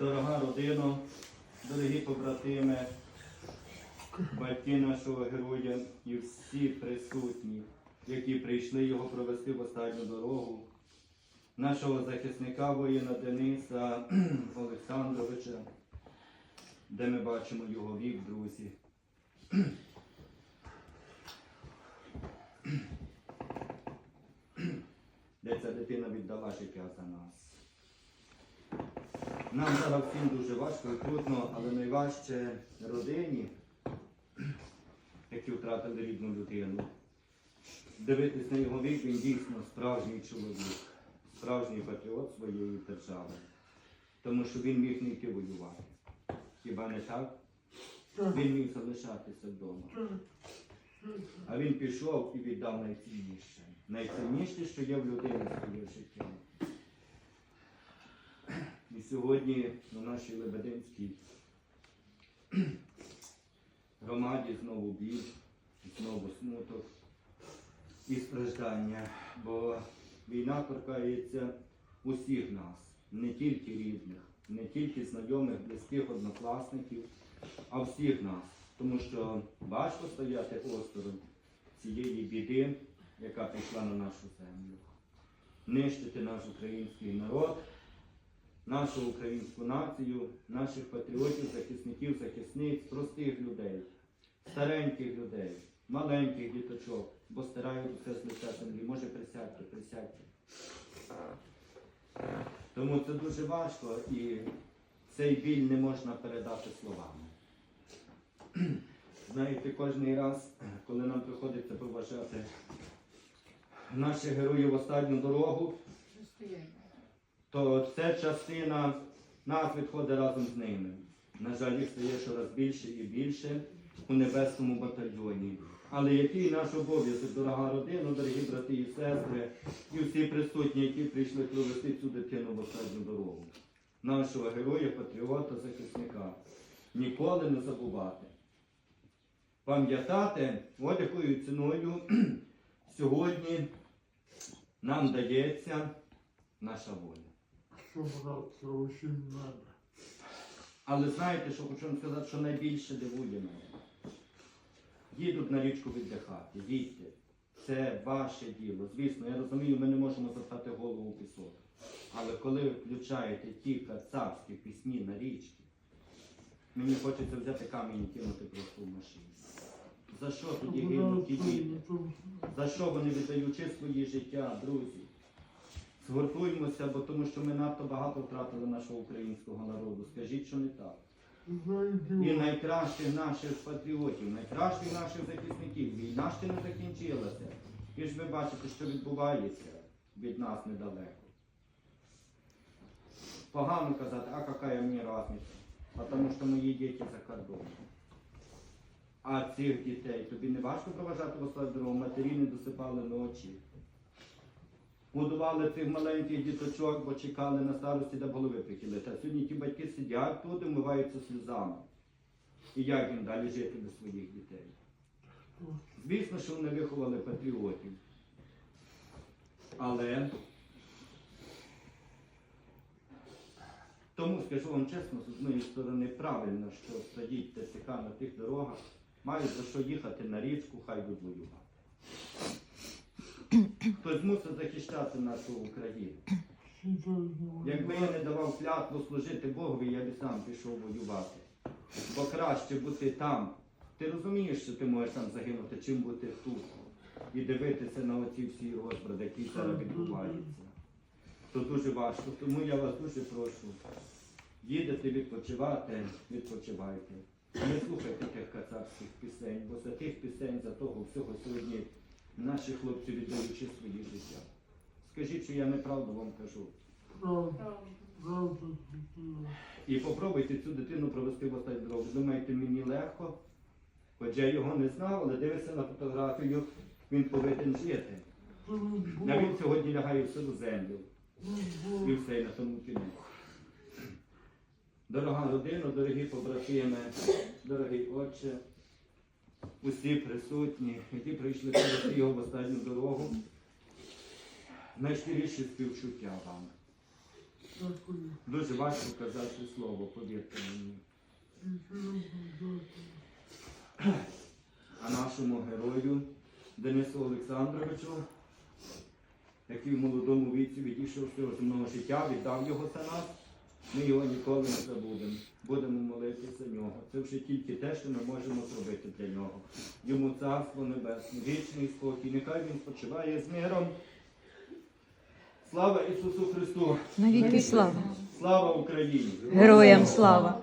Дорога родина, дорогі побратими, батьки нашого героя і всі присутні, які прийшли його провести в останню дорогу, нашого захисника воїна Дениса Олександровича, де ми бачимо його вік, друзі. Де ця дитина віддала життя за нас. Нам зараз всім дуже важко і трудно, але найважче родині, які втратили рідну людину. Дивитись на його вік, він дійсно справжній чоловік, справжній патріот своєї держави. Тому що він міг не йти воювати. Хіба не так? Він міг залишатися вдома. А він пішов і віддав найцінніше. Найцінніше, що є в людини своє життя. І сьогодні у нашій Лебединській громаді знову біль, знову смуток і страждання, бо війна торкається усіх нас, не тільки рідних, не тільки знайомих, близьких, однокласників, а всіх нас. Тому що важко стояти осторонь цієї біди, яка прийшла на нашу землю. Нищити наш український народ, нашу українську націю, наших патріотів, захисників, захисниць, простих людей, стареньких людей, маленьких діточок, бо стирають усе з лиця землі. Може присядьте, присядьте. Тому це дуже важко і цей біль не можна передати словами. Знаєте, кожен раз, коли нам приходиться проважати наших героїв останню дорогу, то ця частина нас відходить разом з ними. На жаль, їх стає щораз більше і більше у небесному батальйоні. Але який наш обов'язок, дорога родина, дорогі брати і сестри, і всі присутні, які прийшли провести цю дитину в останню дорогу. Нашого героя, патріота, захисника. Ніколи не забувати. Пам'ятати, от якою ціною сьогодні нам дається наша воля. Що брат, це усім надо. Але знаєте, що хочу вам сказати, що найбільше дивує мене. Їдуть на річку віддихати, їдьте. Це ваше діло. Звісно, я розумію, ми не можемо запхати голову у пісок. Але коли ви включаєте ті кацапські пісні на річці, мені хочеться взяти камінь і кинути просто в машину. За що тоді гинуть ті діти? За що вони віддаючи свої життя, друзі? Згуртуймося, бо тому що ми надто багато втратили нашого українського народу. Скажіть, що не так. І найкращих наших патріотів, найкращих наших захисників. Війна ще не закінчилася. І ж ви бачите, що відбувається від нас недалеко. Погано казати, а яка мені разниця? Тому що мої діти за кордоном. А цих дітей тобі не важко проважати в останню дорогу, матері не досипали ночі. Годували цих маленьких діточок, бо чекали на старості, де голови прихилити. А сьогодні ті батьки сидять тут і вмиваються сльозами. І як їм далі жити без своїх дітей? Звісно, що вони виховали патріотів. Але тому скажу вам чесно, з однієї сторони правильно, що садіть ТЦК на тих дорогах, мають за що їхати на річку, хай будуть воювати. Хтось мусить захищати нашу Україну. Якби я не давав клятву служити Богові, я б сам пішов воювати. Бо краще бути там. Ти розумієш, що ти можеш там загинути, чим бути тут. І дивитися на оці всі розбради, які зараз відбуваються. То дуже важко. Тому я вас дуже прошу. Їдете відпочивати, відпочивайте. Не слухайте тих кацапських пісень, бо за тих пісень, за того всього сьогодні наші хлопці віддаючи свої життя. Скажіть, що я неправду вам кажу. І попробуйте цю дитину провести в останню дорогу. Думаєте, мені легко? Хоч я його не знав, але дивишся на фотографію, він повинен жити. А він сьогодні лягає в сиру землю. І все і на тому кінець. Дорога родина, дорогі побратими, дорогий отче, усі присутні, які прийшли провести його останню дорогу. Найщиріші співчуття вам. Дуже важко казати слово, повірте мені. А нашому герою Денису Олександровичу, який в молодому віці відійшов з цього земного життя, віддав його за нас, ми його ніколи не забудемо. Будемо молитися за нього. Це вже тільки те, що ми можемо зробити для нього. Йому царство небесне, вічний спокій. Нехай він спочиває з миром. Слава Ісусу Христу! Навіки слава. Слава Україні! Героям слава.